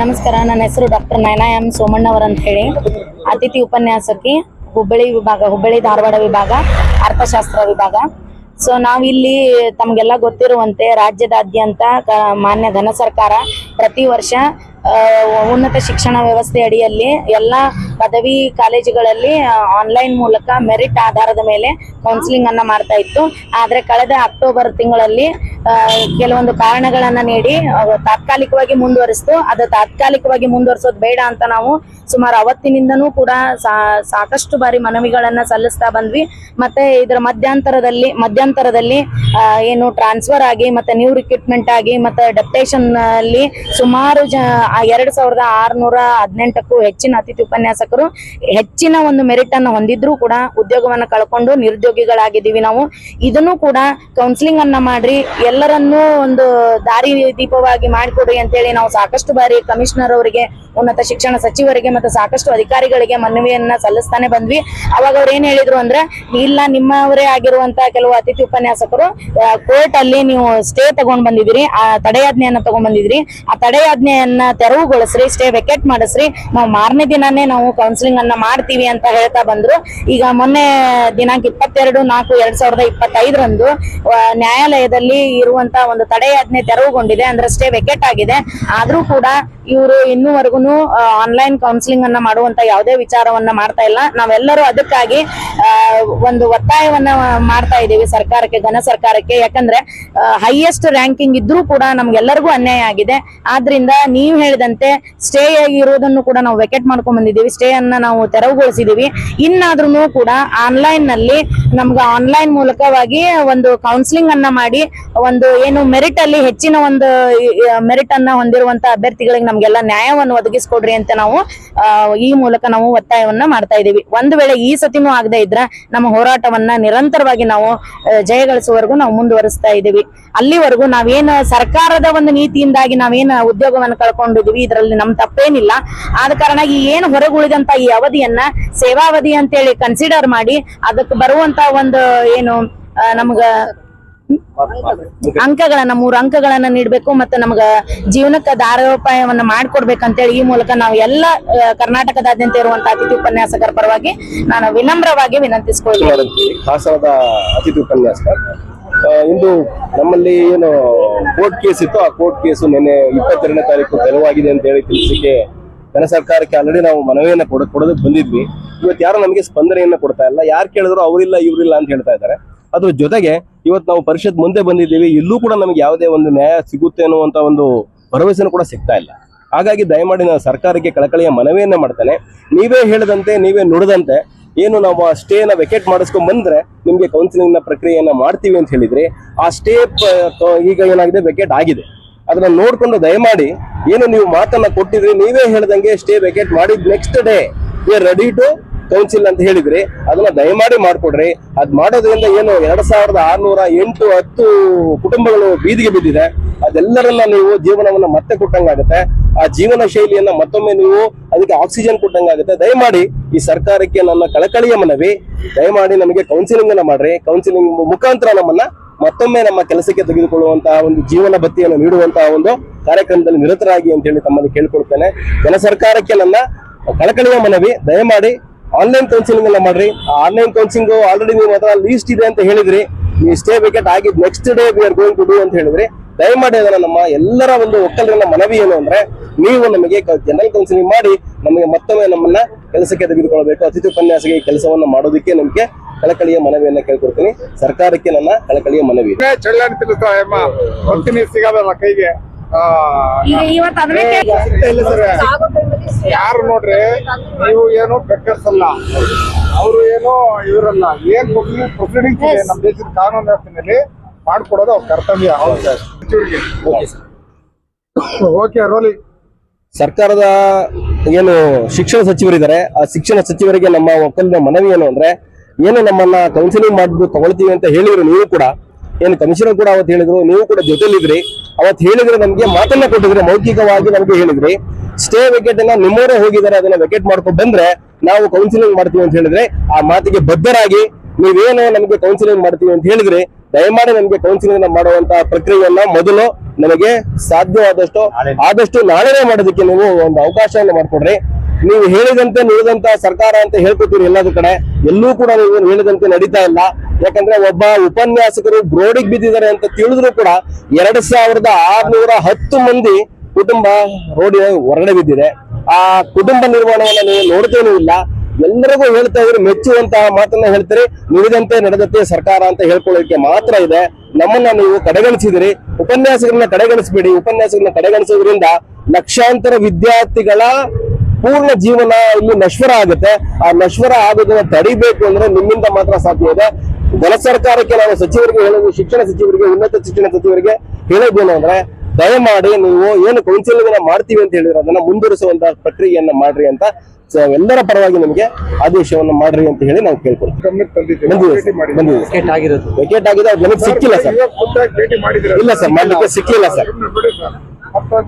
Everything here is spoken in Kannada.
ನಮಸ್ಕಾರ. ನನ್ನ ಹೆಸರು ಡಾಕ್ಟರ್ ನಯನಾ ಎಂ ಸೋಮಣ್ಣವರ್ ಅಂತ ಹೇಳಿ. ಅತಿಥಿ ಉಪನ್ಯಾಸಕಿ, ಹುಬ್ಬಳ್ಳಿ ವಿಭಾಗ, ಹುಬ್ಬಳ್ಳಿ ಧಾರವಾಡ ವಿಭಾಗ, ಅರ್ಥಶಾಸ್ತ್ರ ವಿಭಾಗ. ಸೊ ನಾವಿಲ್ಲಿ ತಮಗೆಲ್ಲ ಗೊತ್ತಿರುವಂತೆ ರಾಜ್ಯದಾದ್ಯಂತ ಮಾನ್ಯ ಘನ ಸರ್ಕಾರ ಪ್ರತಿ ವರ್ಷ ಉನ್ನತ ಶಿಕ್ಷಣ ವ್ಯವಸ್ಥೆ ಅಡಿಯಲ್ಲಿ ಎಲ್ಲ ಪದವಿ ಕಾಲೇಜುಗಳಲ್ಲಿ ಆನ್ಲೈನ್ ಮೂಲಕ ಮೆರಿಟ್ ಆಧಾರದ ಮೇಲೆ ಕೌನ್ಸಿಲಿಂಗ್ ಅನ್ನ ಮಾಡ್ತಾ ಇತ್ತು. ಆದ್ರೆ ಕಳೆದ ಅಕ್ಟೋಬರ್ ತಿಂಗಳಲ್ಲಿ ಕೆಲವೊಂದು ಕಾರಣಗಳನ್ನ ನೀಡಿ ತಾತ್ಕಾಲಿಕವಾಗಿ ಮುಂದುವರಿಸ್ತು. ಅದು ತಾತ್ಕಾಲಿಕವಾಗಿ ಮುಂದುವರಿಸೋದು ಬೇಡ ಅಂತ ನಾವು ಸುಮಾರು ಅವತ್ತಿನಿಂದನೂ ಕೂಡ ಸಾಕಷ್ಟು ಬಾರಿ ಮನವಿಗಳನ್ನ ಸಲ್ಲಿಸ್ತಾ ಬಂದ್ವಿ. ಮತ್ತೆ ಇದರ ಮಧ್ಯಂತರದಲ್ಲಿ ಮಧ್ಯಂತರದಲ್ಲಿ ಏನು ಟ್ರಾನ್ಸ್ಫರ್ ಆಗಿ, ಮತ್ತೆ ನ್ಯೂ ರಿಕ್ರೂಟ್ಮೆಂಟ್ ಆಗಿ, ಮತ್ತೆ ಡೆಪ್ಟೇಷನ್ ಅಲ್ಲಿ ಸುಮಾರು ಜ ಎರಡ್ ಸಾವಿರದ ಆರ್ನೂರ ಹದಿನೆಂಟಕ್ಕೂ ಹೆಚ್ಚಿನ ಅತಿಥಿ ಉಪನ್ಯಾಸಕರು ಹೆಚ್ಚಿನ ಒಂದು ಮೆರಿಟ್ ಅನ್ನು ಹೊಂದಿದ್ರು ಕೂಡ ಉದ್ಯೋಗವನ್ನ ಕಳ್ಕೊಂಡು ನಿರುದ್ಯೋಗಿಗಳಾಗಿದ್ದೀವಿ ನಾವು. ಇದನ್ನು ಕೂಡ ಕೌನ್ಸಿಲಿಂಗ್ ಅನ್ನ ಮಾಡ್ರಿ, ಎಲ್ಲರನ್ನೂ ಒಂದು ದಾರಿ ದೀಪವಾಗಿ ಮಾಡಿಕೊಡ್ರಿ ಅಂತೇಳಿ ನಾವು ಸಾಕಷ್ಟು ಬಾರಿ ಕಮಿಷನರ್ ಅವರಿಗೆ, ಉನ್ನತ ಶಿಕ್ಷಣ ಸಚಿವರಿಗೆ ಮತ್ತು ಸಾಕಷ್ಟು ಅಧಿಕಾರಿಗಳಿಗೆ ಮನವಿಯನ್ನ ಸಲ್ಲಿಸ್ತಾನೆ ಬಂದ್ವಿ. ಅವಾಗ ಅವ್ರು ಏನ್ ಹೇಳಿದ್ರು ಅಂದ್ರೆ, ಇಲ್ಲ ನಿಮ್ಮವರೇ ಆಗಿರುವಂತ ಕೆಲವು ಅತಿಥಿ ಉಪನ್ಯಾಸಕರು ಕೋರ್ಟ್ ಅಲ್ಲಿ ನೀವು ಸ್ಟೇ ತಗೊಂಡ್ ಬಂದಿದ್ರಿ ಆ, ತಡೆಯಾಜ್ಞೆಯನ್ನ ತಗೊಂಡ್ ಬಂದಿದ್ರಿ ಆ ತಡೆಯಾಜ್ಞೆಯನ್ನ ತೆರವುಗೊಳಿಸ್ರಿ ಸ್ಟೇ ವೆಕೆಟ್ ಮಾಡಿಸ್ರಿ. ನಾವು ಮಾರನೇ ದಿನಾನೇ ನಾವು ಕೌನ್ಸಿಲಿಂಗ್ ಅನ್ನ ಮಾಡ್ತೀವಿ ಅಂತ ಹೇಳ್ತಾ ಬಂದ್ರು. ಈಗ ಮೊನ್ನೆ ದಿನಾಂಕ ಇಪ್ಪತ್ತೆರಡು, ನಾಲ್ಕು, ಎರಡ್ ಸಾವಿರದ ಇಪ್ಪತ್ತೈದರಂದು ನ್ಯಾಯಾಲಯದಲ್ಲಿ ಇರುವಂತ ಒಂದು ತಡೆಯಾಜ್ಞೆ ತೆರವುಗೊಂಡಿದೆ. ಅಂದ್ರೆ ಸ್ಟೇ ವೆಕೆಟ್ ಆಗಿದೆ. ಆದ್ರೂ ಕೂಡ ಇವರು ಇನ್ನೂವರೆಗೂ ಆನ್ಲೈನ್ ಕೌನ್ಸಿಲಿಂಗ್ ಅನ್ನ ಮಾಡುವಂತ ಯಾವುದೇ ವಿಚಾರವನ್ನ ಮಾಡ್ತಾ ಇಲ್ಲ. ನಾವೆಲ್ಲರೂ ಅದಕ್ಕಾಗಿ ಒಂದು ಒತ್ತಾಯವನ್ನ ಮಾಡ್ತಾ ಇದ್ದೀವಿ ಸರ್ಕಾರಕ್ಕೆ, ಘನ ಸರ್ಕಾರಕ್ಕೆ. ಯಾಕಂದ್ರೆ ಹೈಯೆಸ್ಟ್ ರ್ಯಾಂಕಿಂಗ್ ಇದ್ರೂ ಕೂಡ ನಮ್ಗೆಲ್ಲರಿಗೂ ಅನ್ಯಾಯ ಆಗಿದೆ. ಆದ್ರಿಂದ ನೀವು ಹೇಳಿದಂತೆ ಸ್ಟೇ ಇರೋದನ್ನು ಕೂಡ ನಾವು ವೆಕೆಟ್ ಮಾಡ್ಕೊಂಡ್ ಬಂದಿದ್ದೀವಿ. ಸ್ಟೇ ಅನ್ನ ನಾವು ತೆರವುಗೊಳಿಸಿದೀವಿ ಇನ್ನಾದ್ರೂ ಕೂಡ ಆನ್ಲೈನ್ನಲ್ಲಿ ನಮ್ಗೆ ಆನ್ಲೈನ್ ಮೂಲಕವಾಗಿ ಒಂದು ಕೌನ್ಸಿಲಿಂಗ್ ಅನ್ನ ಮಾಡಿ, ಒಂದು ಏನು ಮೆರಿಟ್ ಅಲ್ಲಿ ಹೆಚ್ಚಿನ ಒಂದು ಮೆರಿಟ್ ಅನ್ನ ಹೊಂದಿರುವಂತ ಅಭ್ಯರ್ಥಿಗಳಿಗೆ ನಮ್ಗೆಲ್ಲ ನ್ಯಾಯವನ್ನು ಒದಗಿಸ್ಕೊಡ್ರಿ ಅಂತ ನಾವು ಈ ಮೂಲಕ ನಾವು ಒತ್ತಾಯವನ್ನ ಮಾಡ್ತಾ ಇದೀವಿ ಒಂದು ವೇಳೆ ಈ ಸತಿನೂ ಆಗದೆ ಇದ್ರ ನಮ್ಮ ಹೋರಾಟವನ್ನ ನಿರಂತರವಾಗಿ ನಾವು ಜಯಗಳಿಸುವವರೆಗೂ ನಾವು ಮುಂದುವರಿಸ್ತಾ ಇದೀವಿ ಅಲ್ಲಿವರೆಗೂ ನಾವೇನ ಸರ್ಕಾರದ ಒಂದು ನೀತಿಯಿಂದಾಗಿ ನಾವೇನ ಉದ್ಯೋಗವನ್ನು ಕಳ್ಕೊಂಡಿದೀವಿ ಇದರಲ್ಲಿ ನಮ್ ತಪ್ಪೇನಿಲ್ಲ. ಆದ ಕಾರಣ ಈ ಏನು ಹೊರಗುಳಿದಂತ ಈ ಅವಧಿಯನ್ನ ಸೇವಾವಧಿ ಅಂತೇಳಿ ಕನ್ಸಿಡರ್ ಮಾಡಿ, ಅದಕ್ಕೆ ಬರುವಂತ ಒಂದು, ಏನು ನಮ್ಗ ಅಂಕಗಳನ್ನ, ಮೂರು ಅಂಕಗಳನ್ನ ನೀಡಬೇಕು ಮತ್ತೆ ನಮಗ ಜೀವನಕ್ಕೆ ದಾರೋಪಾಯವನ್ನ ಮಾಡ್ಕೊಡ್ಬೇಕಂತೇಳಿ ಈ ಮೂಲಕ ನಾವು ಎಲ್ಲ ಕರ್ನಾಟಕದಾದ್ಯಂತ ಇರುವಂತ ಅತಿಥಿ ಉಪನ್ಯಾಸಕರ ಪರವಾಗಿ ನಾನು ವಿನಮ್ರವಾಗಿ ಹಾಸನದ ಅತಿಥಿ ಉಪನ್ಯಾಸಕ. ಇಂದು ನಮ್ಮಲ್ಲಿ ಏನು ಕೋರ್ಟ್ ಕೇಸ್ ಇತ್ತು, ಆ ಕೋರ್ಟ್ ಕೇಸ್ ನಿನ್ನೆ ಇಪ್ಪತ್ತೆರಡನೇ ತಾರೀಕು ತೆರವಾಗಿದೆ ಅಂತ ಹೇಳಿ ತಿಳಿಸಿಕೆ ಜನ ಸರ್ಕಾರಕ್ಕೆ ಆಲ್ರೆಡಿ ನಾವು ಮನವಿಯನ್ನ ಕೊಡ, ಕೊಡೋದಕ್ಕೆ ಬಂದಿದ್ವಿ. ಇವತ್ತು ಯಾರು ನಮಗೆ ಸ್ಪಂದನೆಯನ್ನ ಕೊಡ್ತಾ ಇಲ್ಲ, ಯಾರು ಕೇಳಿದ್ರು ಅವರಿಲ್ಲ, ಇವರಿಲ್ಲ ಅಂತ ಹೇಳ್ತಾ ಇದ್ದಾರೆ. ಅದ್ರ ಜೊತೆಗೆ ಇವತ್ತು ನಾವು ಪರಿಷತ್ ಮುಂದೆ ಬಂದಿದ್ದೀವಿ, ಇಲ್ಲೂ ಕೂಡ ನಮಗೆ ಯಾವುದೇ ಒಂದು ನ್ಯಾಯ ಸಿಗುತ್ತೆ ಅನ್ನುವಂತ ಒಂದು ಭರವಸೆನೂ ಕೂಡ ಸಿಗ್ತಾ ಇಲ್ಲ. ಹಾಗಾಗಿ ದಯಮಾಡಿ ನಾನು ಸರ್ಕಾರಕ್ಕೆ ಕಳಕಳಿಯ ಮನವಿಯನ್ನ ಮಾಡ್ತೇನೆ. ನೀವೇ ಹೇಳಿದಂತೆ, ನೀವೇ ನುಡಿದಂತೆ, ಏನು ನಾವು ಆ ಸ್ಟೇನ ವೆಕೆಟ್ ಮಾಡಿಸ್ಕೊಂಡ್ ಬಂದ್ರೆ ನಿಮ್ಗೆ ಕೌನ್ಸಿಲಿಂಗ್ನ ಪ್ರಕ್ರಿಯೆಯನ್ನ ಮಾಡ್ತೀವಿ ಅಂತ ಹೇಳಿದ್ರಿ. ಆ ಸ್ಟೇ ಈಗ ಏನಾಗಿದೆ ವೆಕೆಟ್ ಆಗಿದೆ. ಅದನ್ನ ನೋಡ್ಕೊಂಡು ದಯಮಾಡಿ ಏನು ನೀವು ಮಾತನ್ನ ಕೊಟ್ಟಿದ್ರಿ, ನೀವೇ ಹೇಳ್ದಂಗೆ ಸ್ಟೇ ವೆಕೆಟ್ ಮಾಡಿದ next day we ready to council ಅಂತ ಹೇಳಿದ್ರಿ, ಅದನ್ನ ದಯಮಾಡಿ ಮಾಡ್ಕೊಡ್ರಿ. ಅದ್ ಮಾಡೋದ್ರಿಂದ ಏನು ಎರಡ್ ಸಾವಿರದ ಆರ್ನೂರ ಎಂಟು ಹತ್ತು ಕುಟುಂಬಗಳು ಬೀದಿಗೆ ಬಿದ್ದಿದೆ. ಅದೆಲ್ಲರನ್ನ ನೀವು ಜೀವನವನ್ನ ಮತ್ತೆ ಕೊಟ್ಟಂಗಾಗುತ್ತೆ. ಆ ಜೀವನ ಶೈಲಿಯನ್ನ ಮತ್ತೊಮ್ಮೆ ನೀವು ಅದಕ್ಕೆ ಆಕ್ಸಿಜನ್ ಕೊಟ್ಟಂಗಾಗುತ್ತೆ. ದಯಮಾಡಿ ಈ ಸರ್ಕಾರಕ್ಕೆ ನನ್ನ ಕಳಕಳಿಯ ಮನವಿ. ದಯಮಾಡಿ ನಮಗೆ ಕೌನ್ಸಿಲಿಂಗ್ ಅನ್ನ ಮಾಡ್ರಿ. ಕೌನ್ಸಿಲಿಂಗ್ ಮುಖಾಂತರ ನಮ್ಮನ್ನ ಮತ್ತೊಮ್ಮೆ ನಮ್ಮ ಕೆಲಸಕ್ಕೆ ತೆಗೆದುಕೊಳ್ಳುವಂತಹ ಒಂದು ಜೀವನ ಬತ್ತಿಯನ್ನು ನೀಡುವಂತಹ ಒಂದು ಕಾರ್ಯಕ್ರಮದಲ್ಲಿ ನಿರತರಾಗಿ ಅಂತ ಹೇಳಿ ತಮ್ಮಲ್ಲಿ ಕೇಳಿಕೊಳ್ತೇನೆ. ಜನ ಸರ್ಕಾರಕ್ಕೆ ನನ್ನ ಕಳಕಳಿಯ ಮನವಿ. ದಯಮಾಡಿ ಆನ್ಲೈನ್ ಕೌನ್ಸಿಲಿಂಗ್ ಎಲ್ಲ ಮಾಡ್ರಿ. ಆನ್ಲೈನ್ ಕೌನ್ಸಿಲಿಂಗ್ ಆಲ್ರೆಡಿ ನೀವು ಅದರ ಲೀಸ್ಟ್ ಇದೆ ಅಂತ ಹೇಳಿದ್ರಿ. ನೀವು ಸ್ಟೇ ವಿಕೆಟ್ ಆಗಿದ್ next day we are going to do ಅಂತ ಹೇಳಿದ್ರಿ. ದಯಮಾಡಿ ಅದನ್ನ ನಮ್ಮ ಎಲ್ಲರ ಒಂದು ಒಕ್ಕಲಿನ ಮನವಿ ಏನು ಅಂದ್ರೆ ನೀವು ನಮಗೆ ಜನರಲ್ ಕೌನ್ಸಿಲಿಂಗ್ ಮಾಡಿ ನಮಗೆ ಮತ್ತೊಮ್ಮೆ ನಮ್ಮನ್ನ ಕೆಲಸಕ್ಕೆ ತೆಗೆದುಕೊಳ್ಳಬೇಕು ಅತಿಥಿ ಉಪನ್ಯಾಸಕ್ಕೆ ಈ ಕೆಲಸವನ್ನ ಮಾಡೋದಕ್ಕೆ ನಮಗೆ ಕಳಕಳಿಯ ಮನವಿಯನ್ನ ಕೇಳ್ಕೊಡ್ತೀನಿ. ಸರ್ಕಾರಕ್ಕೆ ನನ್ನ ಕಳಕಳಿಯ ಮನವಿ. ಸಿಗದಲ್ಲ ಕೈಗೆ? ಯಾರು ನೋಡ್ರಿ ನೀವು ಏನು ಬೆಕ್ಕರ್ಸ್ ಅಲ್ಲ. ಅವರು ಏನು ಇವರಲ್ಲ. ಏನ್ ಪ್ರೊಸೀಡಿಂಗ್ ಇದೆ? ನಮ್ಮ ದೇಶದ ಕಾನೂನು ವ್ಯವಸ್ಥೆಯಲ್ಲಿ ಮಾಡ್ಕೊಡೋದು ಅವ್ರ ಕರ್ತವ್ಯ. ಓಕೆ ರೋಲಿ ಸರ್ಕಾರದ ಏನು ಶಿಕ್ಷಣ ಸಚಿವರಿದ್ದಾರೆ ಆ ಶಿಕ್ಷಣ ಸಚಿವರಿಗೆ ನಮ್ಮ ಒಕ್ಕಲಿನ ಮನವಿ ಏನು ಅಂದ್ರೆ ಏನು ನಮ್ಮನ್ನ ಕೌನ್ಸಿಲಿಂಗ್ ಮಾಡ್ಬಿಟ್ಟು ತಗೊಳ್ತೀವಿ ಅಂತ ಹೇಳಿದ್ರು ನೀವು ಕೂಡ ಏನು ಕಮಿಷನರ್ ಕೂಡ ಅವತ್ತು ಹೇಳಿದ್ರು ನೀವು ಕೂಡ ಜೊತೆಲಿದ್ರಿ. ಅವತ್ತು ಹೇಳಿದ್ರೆ ನಮಗೆ ಮಾತನ್ನ ಕೊಟ್ಟಿದ್ರಿ ಮೌಖಿಕವಾಗಿ ನಮಗೆ ಹೇಳಿದ್ರಿ. ಸ್ಟೇ ವಿಕೆಟ್ ಅನ್ನ ನಿಮ್ಮವರೇ ಹೋಗಿದ್ದಾರೆ ಅದನ್ನ ವಿಕೆಟ್ ಮಾಡ್ಕೊಂಡು ಬಂದ್ರೆ ನಾವು ಕೌನ್ಸಿಲಿಂಗ್ ಮಾಡ್ತೀವಿ ಅಂತ ಹೇಳಿದ್ರೆ ಆ ಮಾತಿಗೆ ಬದ್ಧರಾಗಿ ನೀವೇನು ನಮಗೆ ಕೌನ್ಸಿಲಿಂಗ್ ಮಾಡ್ತೀವಿ ಅಂತ ಹೇಳಿದ್ರೆ ದಯಮಾಡಿ ನಮಗೆ ಕೌನ್ಸಿಲಿಂಗ್ ಮಾಡುವಂತ ಪ್ರಕ್ರಿಯೆಯನ್ನ ಮೊದಲು ನಮಗೆ ಸಾಧ್ಯವಾದಷ್ಟು ಆದಷ್ಟು ನಾಳೆನೇ ಮಾಡೋದಕ್ಕೆ ನೀವು ಒಂದು ಅವಕಾಶವನ್ನು ಮಾಡಿಕೊಡ್ರಿ. ನೀವು ಹೇಳಿದಂತೆ ನುಡಿದಂತ ಸರ್ಕಾರ ಅಂತ ಹೇಳ್ಕೊತೀರಿ ಎಲ್ಲದ ಕಡೆ ಎಲ್ಲೂ ಕೂಡ ನೀವು ಹೇಳಿದಂತೆ ನಡೀತಾ ಇಲ್ಲ. ಯಾಕಂದ್ರೆ ಒಬ್ಬ ಉಪನ್ಯಾಸಕರು ಬ್ರೋಡಿಗೆ ಬಿದ್ದಿದ್ದಾರೆ ಅಂತ ತಿಳಿದ್ರು ಕೂಡ ಎರಡ್ ಸಾವಿರದ ಆರ್ನೂರ ಹತ್ತು ಮಂದಿ ಕುಟುಂಬ ರೋಡಿನ ಹೊರಗಡೆ ಬಿದ್ದಿದೆ. ಆ ಕುಟುಂಬ ನಿರ್ವಹಣೆಯನ್ನ ನೀವು ನೋಡ್ತೇನೂ ಇಲ್ಲ. ಎಲ್ಲರಿಗೂ ಹೇಳ್ತಾ ಇದ್ರೆ, ಮೆಚ್ಚುವಂತಹ ಮಾತನ್ನ ಹೇಳ್ತೀರಿ. ನುಡಿದಂತೆ ನಡೆದಂತೆ ಸರ್ಕಾರ ಅಂತ ಹೇಳ್ಕೊಳ್ಳೋಕೆ ಮಾತ್ರ ಇದೆ. ನಮ್ಮನ್ನ ನೀವು ಕಡೆಗಣಿಸಿದಿರಿ. ಉಪನ್ಯಾಸಗಳನ್ನ ಕಡೆಗಣಿಸಬೇಡಿ. ಉಪನ್ಯಾಸಗಳನ್ನ ಕಡೆಗಣಿಸೋದ್ರಿಂದ ಲಕ್ಷಾಂತರ ವಿದ್ಯಾರ್ಥಿಗಳ ಪೂರ್ಣ ಜೀವನ ಇಲ್ಲಿ ನಶ್ವರ ಆಗುತ್ತೆ. ಆ ನಶ್ವರ ಆಗೋದನ್ನ ತಡಿಬೇಕು ಅಂದ್ರೆ ನಿಮ್ಮಿಂದ ಮಾತ್ರ ಸಾಧ್ಯ ಇದೆ. ಜನ ಸರ್ಕಾರಕ್ಕೆ ನಾವು ಸಚಿವರಿಗೆ ಹೇಳೋದು, ಶಿಕ್ಷಣ ಸಚಿವರಿಗೆ, ಉನ್ನತ ಶಿಕ್ಷಣ ಸಚಿವರಿಗೆ ಹೇಳೋದೇನು ಅಂದ್ರೆ ದಯಮಾಡಿ ನೀವು ಏನು ಕೌನ್ಸಿಲಿಂಗ್ ಮಾಡ್ತೀವಿ ಅಂತ ಹೇಳಿದ್ರೆ ಅದನ್ನ ಮುಂದುವರಿಸುವಂತ ಪ್ರಕ್ರಿಯೆಯನ್ನ ಮಾಡ್ರಿ ಅಂತ ಸ- ಎಲ್ಲರ ಪರವಾಗಿ ನಿಮಗೆ ಆದೇಶವನ್ನು ಮಾಡ್ರಿ ಅಂತ ಹೇಳಿ ನಾವು ಕೇಳ್ಕೊಳ್ತೀವಿ. ಸಿಕ್ಕಿಲ್ಲ ಸರ್. ಇಲ್ಲ ಸರ್, ಮಾಡ್ಲಿಕ್ಕೆ ಸಿಕ್ಕಿಲ್ಲ ಸರ್.